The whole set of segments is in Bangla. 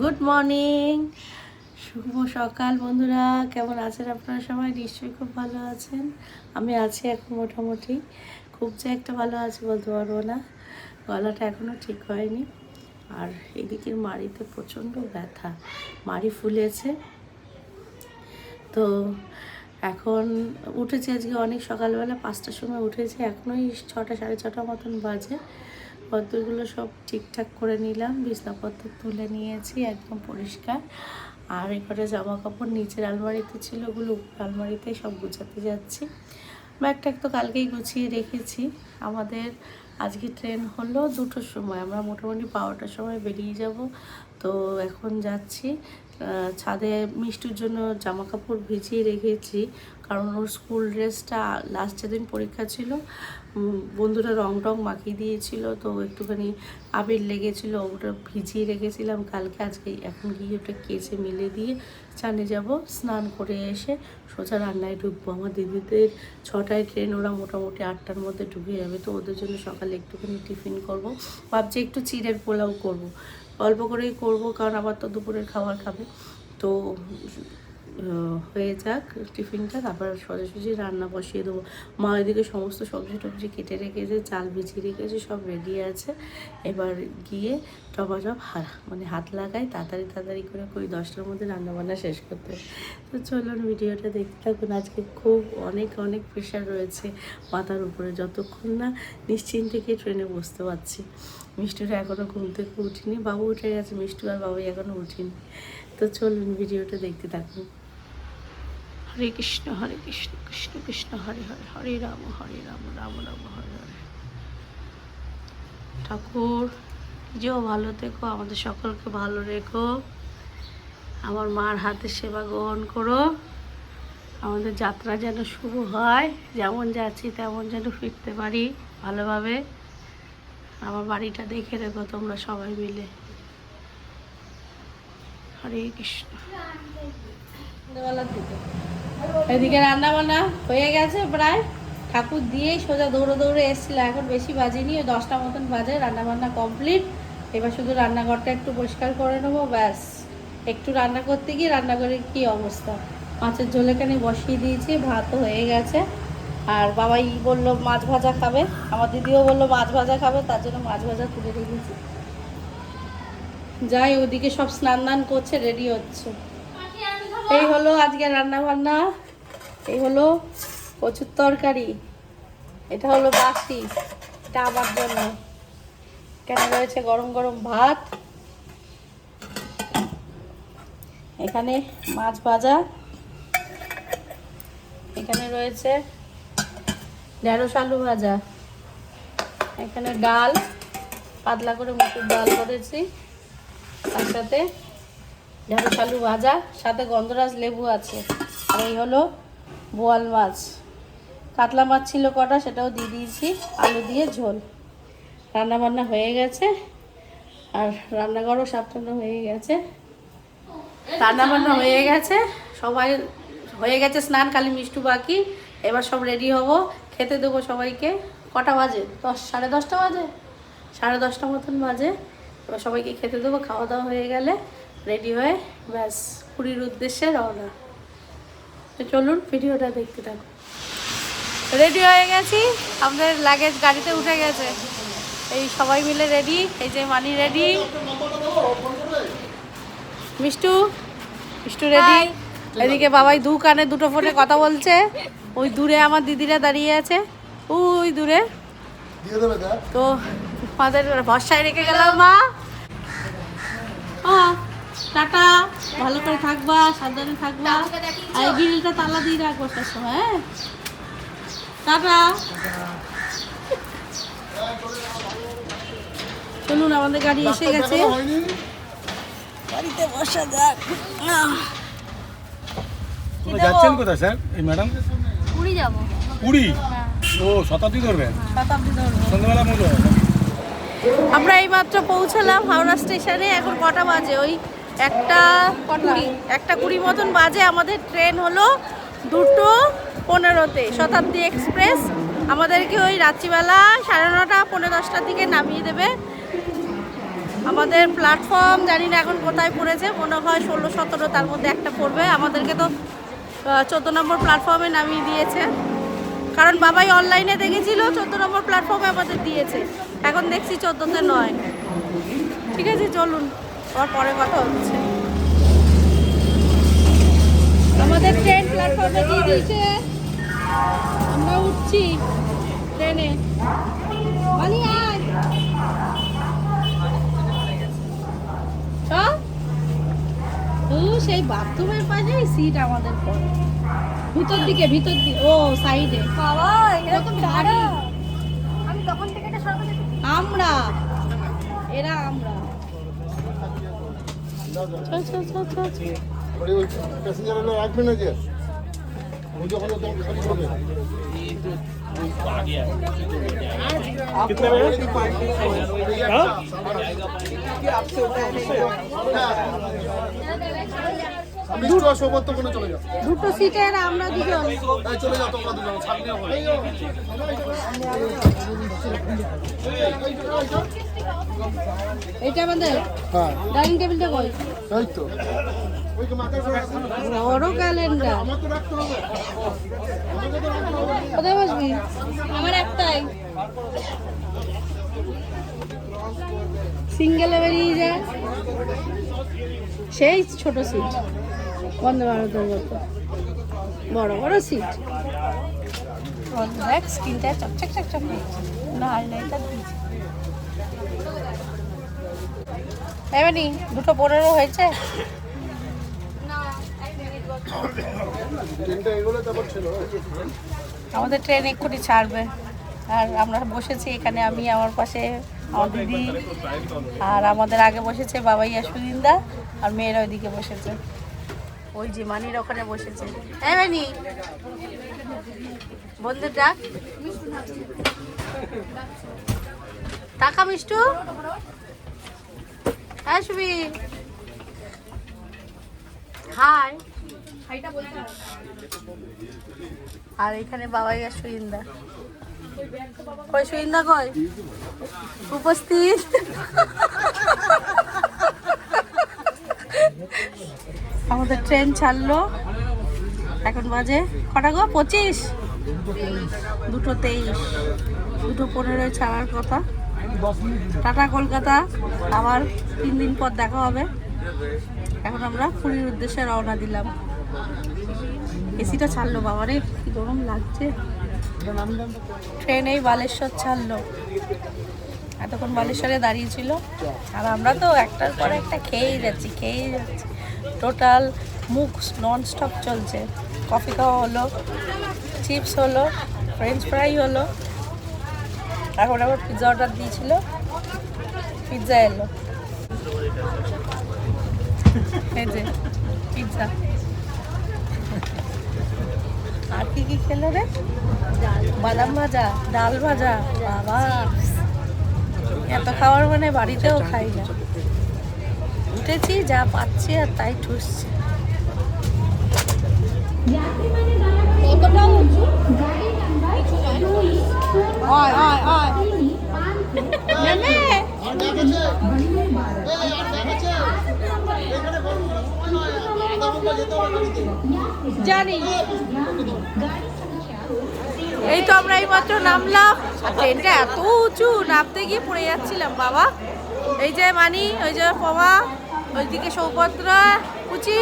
গুড মর্নিং শুভ সকাল বন্ধুরা। কেমন আছেন আপনারা সবাই? নিশ্চয়ই খুব ভালো আছেন। আমি আছি এখন মোটামুটি। খুব যে একটা ভালো আছে বলতে পারব না। গলাটা এখনও ঠিক হয়নি। আর এদিকের মাড়িতে প্রচণ্ড ব্যথা। মাড়ি ফুলেছে। তো এখন উঠেছি আজকে অনেক সকালবেলা। পাঁচটার সময় উঠেছি। এখনোই ছটা, সাড়ে ছটা মতন বাজে। পদ্মগুলো সব ঠিকঠাক করে নিলাম, বিছনাপত্র তুলে নিয়েছি, একদম পরিষ্কার। আর এবারে জামা কাপড় নিচের আলমারিতে ছিল, ওগুলো উপর আলমারিতে সব গুছাতে যাচ্ছি। ব্যাগটা তো কালকেই গুছিয়ে রেখেছি। আমাদের আজকে ট্রেন হলো দুটোর সময়, আমরা মোটামুটি বারোটার সময় বেরিয়ে যাব। তো এখন যাচ্ছি ছাদে মিষ্টির জন্য জামা কাপড় ভিজিয়ে রেখেছি। কারণ ওর স্কুল ড্রেসটা লাস্ট যেদিন পরীক্ষা ছিল বন্ধুরা রং টং মাখিয়ে দিয়েছিল, তো একটুখানি আবির লেগেছিল, ওটা ভিজিয়ে রেখেছিলাম কালকে, আজকে এখন গিয়ে ওটা কেচে মিলে দিয়ে চানে যাব। স্নান করে এসে সোজা রান্নায় ঢুকবো। আমার দিদিদের ছটায় ট্রেন ওরা মোটামুটি আটটার মধ্যে ঢুকে যাবে, তো ওদের জন্য সকালে একটুখানি টিফিন করব। ভাবছি একটু চিড়ের পোলাও করব। অল্প করেই করব, কারণ আবার তো দুপুরের খাবার খাবে। তো হয়ে যাক টিফিনটা তারপর সোজাসুজি রান্না বসিয়ে দেবো। মা ওইদিকে সমস্ত সবজি টবজি কেটে রেখেছে, চাল বিছিয়ে রেখেছে, সব রেডি আছে। এবার গিয়ে টপা টপ মানে হাত লাগাই, তাড়াতাড়ি তাড়াতাড়ি করে কই দশটার মধ্যে রান্নাবান্না শেষ করতে তো চলুন ভিডিওটা দেখতে থাকুন, আজকে খুব অনেক অনেক প্রেশার রয়েছে মাথার উপরে, যতক্ষণ না নিশ্চিন্তে গিয়ে ট্রেনে বসতে পারছি। মিষ্টুরা এখনও ঘুম থেকে উঠিনি, বাবু উঠে গেছে, মিষ্টু আর বাবু এখনও উঠিনি। তো চলুন ভিডিওটা দেখতে থাকুন। হরে কৃষ্ণ হরে কৃষ্ণ কৃষ্ণ কৃষ্ণ, হরে হরে হরে রাম হরে রাম রাম রাম, হরে হরে। ঠাকুর যেও ভালো থেকো, আমাদের সকলকে ভালো রেখো। আমার মার হাতে সেবা গ্রহণ করো। আমাদের যাত্রা যেন শুরু হয়, যেমন যাচ্ছি তেমন যেন ফিরতে পারি ভালোভাবে। আমার বাড়িটা দেখে রেখো তোমরা সবাই মিলে। হরে কৃষ্ণ। এদিকে রান্না বান্না হয়ে গেছে প্রায়। ঠাকুর দিয়েই সোজা দৌড়ে দৌড়ে এসেছিল। এখন বেশি বাজেনি ওই দশটা মতন বাজে রান্না বান্না কমপ্লিট। এবার শুধু রান্নাঘরটা একটু পরিষ্কার করে নেব, ব্যাস। একটু রান্না করতে গিয়ে রান্নাঘরের কি অবস্থা? মাছের ঝোল এখানে বসিয়ে দিয়েছি, ভাতও হয়ে গেছে। আর বাবাই বলল, মাছ ভাজা খাবে? আমার দিদিও বলল, মাছ ভাজা খাবে। তার জন্য মাছ ভাজা তুলে রেখেছি। যাই ওদিকে সব স্নান দান করছে রেডি হচ্ছে। এই হলো আজকে রান্না বান্না এই হলো কচুর তরকারি। এটা হলো বাসি। এটা আমার জন্য। কেন রয়েছে গরম গরম ভাত। এখানে মাছ ভাজা। এখানে রয়েছে ঢেঁড়স আলু ভাজা। এখানে ডাল। পাতলা করে মুসুর ডাল করেছি। তার সাথে ঢেঁড়স আলু ভাজা, সাথে গন্ধরাজ লেবু আছে। আর এই হলো বোয়াল মাছ। কাতলা মাছ ছিল কটা, সেটাও দিয়ে দিয়েছি। আলু দিয়ে ঝোল। রান্না বান্না হয়ে গেছে। আর রান্নাঘরও সাবধান হয়ে গেছে। রান্না বান্না হয়ে গেছে। সবাই হয়ে গেছে স্নান, খালি মিষ্টু বাকি। এবার সব রেডি হব। খেতে দেবো সবাইকে। কটা বাজে? দশ, সাড়ে দশটা বাজে? সাড়ে দশটা মতন বাজে। এবার সবাইকে খেতে দেবো। খাওয়া দাওয়া হয়ে গেলে। রেডি হয়ে ব্যাস পুরীর উদ্দেশ্যে রওনা। তো চলুন ভিডিওটা দেখতে থাকুন। রেডি হয়ে গেছি। আমাদের লাগেজ গাড়িতে উঠে গেছে। এই সবাই মিলে রেডি। এই যে মানি রেডি। মিষ্টু মিষ্টু রেডি। এদিকে বাবাই দু কানে দুটো ফোনে কথা বলছে। ওই দূরে আমার দিদিরা দাঁড়িয়ে আছে। ওই দূরে। তো? আমাদের ভরসায় রেখে গেলাম মা। হ্যাঁ টাটা ভালো করে থাকবা সাবধানে থাকবা। আর এই গ্রিলটা তালা দিয়ে রাখব সব সময় হ্যাঁ? টাটা। চলুন আমাদের গাড়ি এসে গেছে। হয়নি? বসা যাক। যাচ্ছেন কোথায় স্যার? এই ম্যাডাম? পুরী যাব। পুরী? ও শতাব্দী ধরবেন? শতাব্দী ধরবো। সন্ধ্যাবেলা মতো আমরা এইমাত্র পৌঁছালাম হাওড়া স্টেশনে এখন কটা বাজে? ওই একটা কুড়ি একটা কুড়ি মতন বাজে আমাদের ট্রেন হলো দুটো পনেরোতে। শতাব্দী এক্সপ্রেস আমাদেরকে ওই রাত্রিবেলা সাড়ে নটা পনেরো দশটার দিকে নামিয়ে দেবে। আমাদের প্ল্যাটফর্ম জানি না এখন কোথায় পড়েছে, মনে হয় ষোলো, সতেরো, তার মধ্যে একটা পড়বে। আমাদেরকে তো চোদ্দ নম্বর প্ল্যাটফর্মে নামিয়ে দিয়েছে। কারণ বাবাই অনলাইনে দেখেছিল, চোদ্দ নম্বর প্ল্যাটফর্মে আমাদের দিয়েছে। এখন দেখছি চোদ্দোতে নয়। ঠিক আছে, চলুন। আবার পরে কথা হচ্ছে। আমাদের ট্রেন প্ল্যাটফর্মে দিয়ে দিয়েছে? আমরা উঠছি ট্রেনে সেই বাথরুমের পাশে সিট আমাদের পড়ে। ভিতর দিকে ভিতর দিকে ও সাইডে বাবা এরকম দাঁড়া আমি তখন থেকে এটা সরকার আমরা। এরা আমরা। চল চল চল চল প্যাসেঞ্জার হলে রাখবে না যে ওই যখন তো খালি হবে कितने में আর সৌগত কোনো চলে যাও। দুটো সিটের আমরা দুজন। তাই চলে যাও তোমরা দুজন। সামনে হবে এটা আমাদের? হ্যাঁ। ডাইনিং টেবিলটা কই? তাই তো। বড় ক্যালেন্ডার। কোথায় বসবি? আমার একটাই। সিঙ্গেলে বেরিয়ে যায়। সেই ছোট সিট বন্দে ভারতের মতো। বড় বড় সিট দেখ স্ক্রিনটা চকচক চকচক না দিয়েছে এমনি দুটো পনেরো হয়েছে। আমাদের ট্রেন এক্ষুনি ছাড়বে। আর আমরা বসেছি এখানে আমি, আমার পাশে আমার দিদি, আর আমাদের আগে বসেছে বাবাইয়া সুদিনদা আর মেয়েরা ওইদিকে বসেছে। ওই যে মানির ওখানে বসেছে। হ্যাঁ ডাক। টাকা মিষ্টু? হ্যাঁ সুবি হাই। আর এখানে বাবাই আর কই সুইন্দা কই উপস্থিত। আমাদের ট্রেন ছাড়লো। এখন বাজে কটা গো? পঁচিশ। দুটো তেইশ। দুটো পনেরোয় ছাড়ার কথা। টাটা কলকাতা। আবার তিন দিন পর দেখা হবে। এখন আমরা পুরীর উদ্দেশ্যে রওনা দিলাম। এসিটা ছাড়লো বাবারে, কি গরম লাগছে। ট্রেনেই বালেশ্বর ছাড়লো। এতক্ষণ বালেশ্বরে দাঁড়িয়েছিল আর আমরা তো একটার পর একটা খেয়েই যাচ্ছি খেয়েই যাচ্ছি। টোটাল মুখ নন স্টপ চলছে। কফি খাওয়া হলো চিপস হলো ফ্রেঞ্চ ফ্রাই হলো। এখন আবার পিৎজা অর্ডার দিয়েছিল। পিৎজা এলো। এই যে পিৎজা আর কি কি খেলো রে? বাদাম ভাজা ডাল ভাজা বাবা। এত খাবার মানে বাড়িতেও খাই না। উঠেছি যা পাচ্ছি আর তাই ঠুসছি। নেমে। জানি। এই তো আমরা এই মাত্র নামলাম। আর ট্রেনটা এত উঁচু নামতে গিয়ে পড়ে যাচ্ছিলাম বাবা। এই যে মানি ওই যে পমা ওইদিকে সৌপত্রা কুচি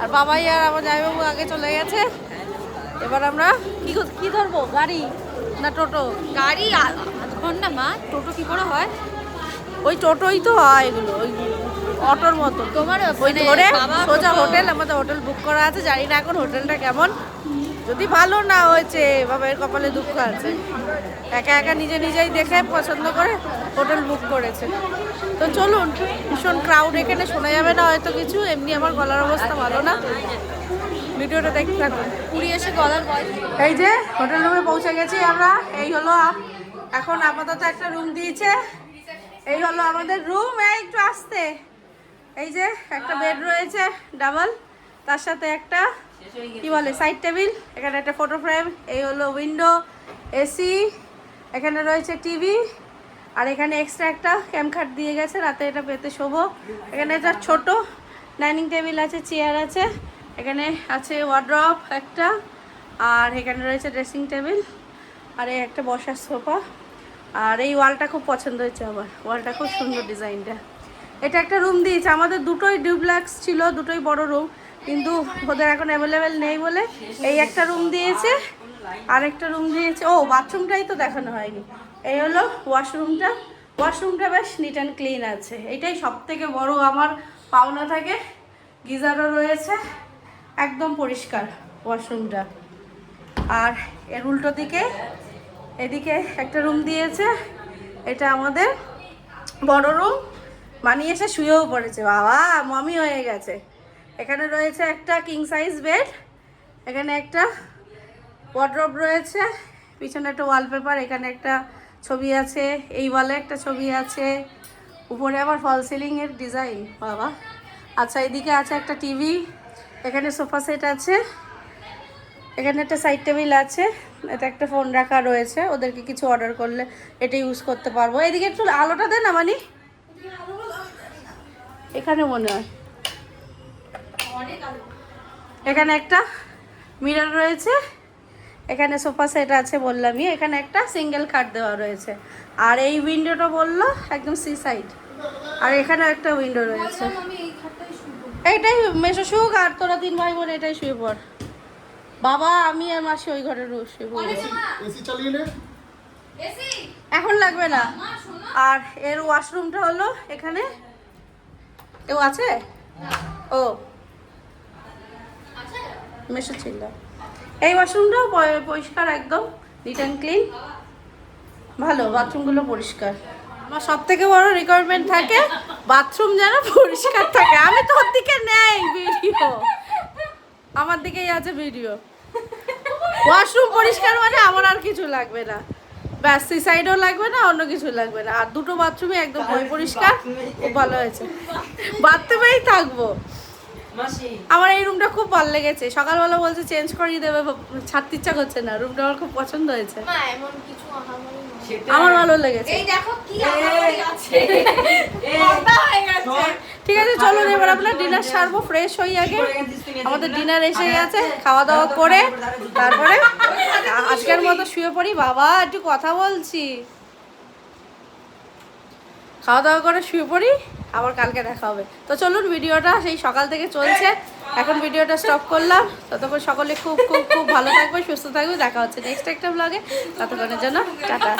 আর বাবাই আর আমার জামাইবাবু আগে চলে গেছে। এবার আমরা কি কি ধরবো? গাড়ি না টোটো? গাড়ি আধ ঘণ্টা মা টোটো কি করে হয়? ওই টোটোই তো হয় এগুলো ওই অটোর মতো। তোমার ওই ধরে সোজা হোটেল আমাদের হোটেল বুক করা আছে জানি না এখন হোটেলটা কেমন। যদি ভালো না হয়েছে বাবার কপালে দুঃখ আছে। একা একা নিজে নিজেই দেখে পছন্দ করে হোটেল বুক করেছে। তো চলুন ভীষণ ক্রাউড এখানে শোনা যাবে না হয়তো কিছু এমনি আমার গলার অবস্থা ভালো না। ভিডিওটা দেখতে থাকুন। পুরী এসে গলার বয়স এই যে হোটেল রুমে পৌঁছে গেছি আমরা এই হলো এখন আপাতত একটা রুম দিয়েছে। এই হলো আমাদের রুম এই একটু আসতে। এই যে একটা বেড রয়েছে ডাবল তার সাথে একটা কি বলে সাইড টেবিল এখানে একটা ফটো ফ্রেম এই হলো উইন্ডো এসি এখানে রয়েছে টিভি আর এখানে এক্সট্রা একটা ক্যাম্প খাট দিয়ে গেছে রাতে এটা পেতে শোভো। এখানে একটা ছোট ডাইনিং টেবিল আছে চেয়ার আছে এখানে আছে ওয়ার্ড্রপ একটা আর এখানে রয়েছে ড্রেসিং টেবিল আর এই একটা বসার সোফা আর এই ওয়ালটা খুব পছন্দ হয়েছে আমার ওয়ালটা খুব সুন্দর ডিজাইনটা এটা একটা রুম দিয়েছে। আমাদের দুটোই ডিউপ্লেক্স ছিল, দুটোই বড় রুম কিন্তু ওদের এখন অ্যাভেলেবেল নেই বলে এই একটা রুম দিয়েছে আর একটা রুম দিয়েছে। ও বাথরুমটাই তো দেখানো হয়নি। এই হলো ওয়াশরুমটা ওয়াশরুমটা বেশ নিট অ্যান্ড ক্লিন আছে। এটাই সব থেকে বড় আমার পাওনা থাকে। গিজারও রয়েছে। একদম পরিষ্কার ওয়াশরুমটা আর এর উল্টো দিকে, এদিকে একটা রুম দিয়েছে। এটা আমাদের বড় রুম বানিয়ে এসে শুয়েও পড়েছে, বাবা, মমি হয়ে গেছে। এখানে রয়েছে একটা কিং সাইজ বেড এখানে একটা ওয়ার্ড্রপ রয়েছে, পিছনে একটা ওয়ালপেপার এখানে একটা ছবি আছে, এই ওয়ালে একটা ছবি আছে, উপরে আবার ফল সিলিংয়ের ডিজাইন বাবা। আচ্ছা এদিকে আছে একটা টিভি এখানে সোফা সেট আছে, এখানে একটা সাইড টেবিল আছে, এটা একটা ফোন রাখা রয়েছে, ওদেরকে কিছু অর্ডার করলে এটা ইউজ করতে পারব। এদিকে একটু আলোটা দে না, মানি। এখানে মনে হয়। এখানে একটা মিরর রয়েছে। এখানে সোফা সেট আছে বললামই। এখানে একটা সিঙ্গেল খাট দেওয়া রয়েছে। আর এই উইন্ডোটা বলল একদম সি সাইড। আর এখানে একটা উইন্ডো রয়েছে। এইটাই মেশো শুক আর তোরা তিন ভাই বোন এটাই শুয়ে পড়। বাবা আমি আর মাসি ওই ঘরে শুয়ে এখন লাগবে না। আর এর ওয়াশরুমটা হলো এখানে কেউ আছে? ও। মেশো ছিল এই ওয়াশরুমটাও পরিষ্কার একদম নিট অ্যান্ড ক্লিন ভালো বাথরুমগুলো পরিষ্কার। আমার সব থেকে বড় রিকোয়ারমেন্ট থাকে বাথরুম যেন পরিষ্কার থাকে। আমি তোর দিকে নেই ভিডিও আমার দিকেই আছে ভিডিও ওয়াশরুম পরিষ্কার মানে আমার আর কিছু লাগবে না। ব্যাস সিসাইডও লাগবে না অন্য কিছু লাগবে না। আর দুটো বাথরুমে একদম পরি- পরিষ্কার। খুব ভালো হয়েছে। বাথরুমেই থাকব। আমার এই রুমটা খুব ভালো লেগেছে। সকালবেলা বলছে চেঞ্জ করিয়ে দেবে। ছাড়তে ইচ্ছা করছে না। রুমটা আমার খুব পছন্দ হয়েছে। এমন কিছু। আমার ভালো লেগেছে। এই দেখো কি আছে। হয়ে গেছে। ঠিক আছে চলুন এবার আমরা ডিনার সারবো ফ্রেশ হই আগে। আমাদের ডিনার এসে গেছে খাওয়া দাওয়া করে তারপরে আজকের মতো শুয়ে পড়ি বাবা একটু কথা বলছি। খাওয়া দাওয়া করে শুয়ে পড়ি? আবার কালকে দেখা হবে। তো চলুন, ভিডিওটা সেই সকাল থেকে চলছে। এখন ভিডিওটা স্টপ করলাম। ততক্ষণ সকলে খুব খুব খুব ভালো থাকবে, সুস্থ থাকবে। দেখা হচ্ছে নেক্সট একটা ব্লগে ততক্ষণের জন্য টাটা।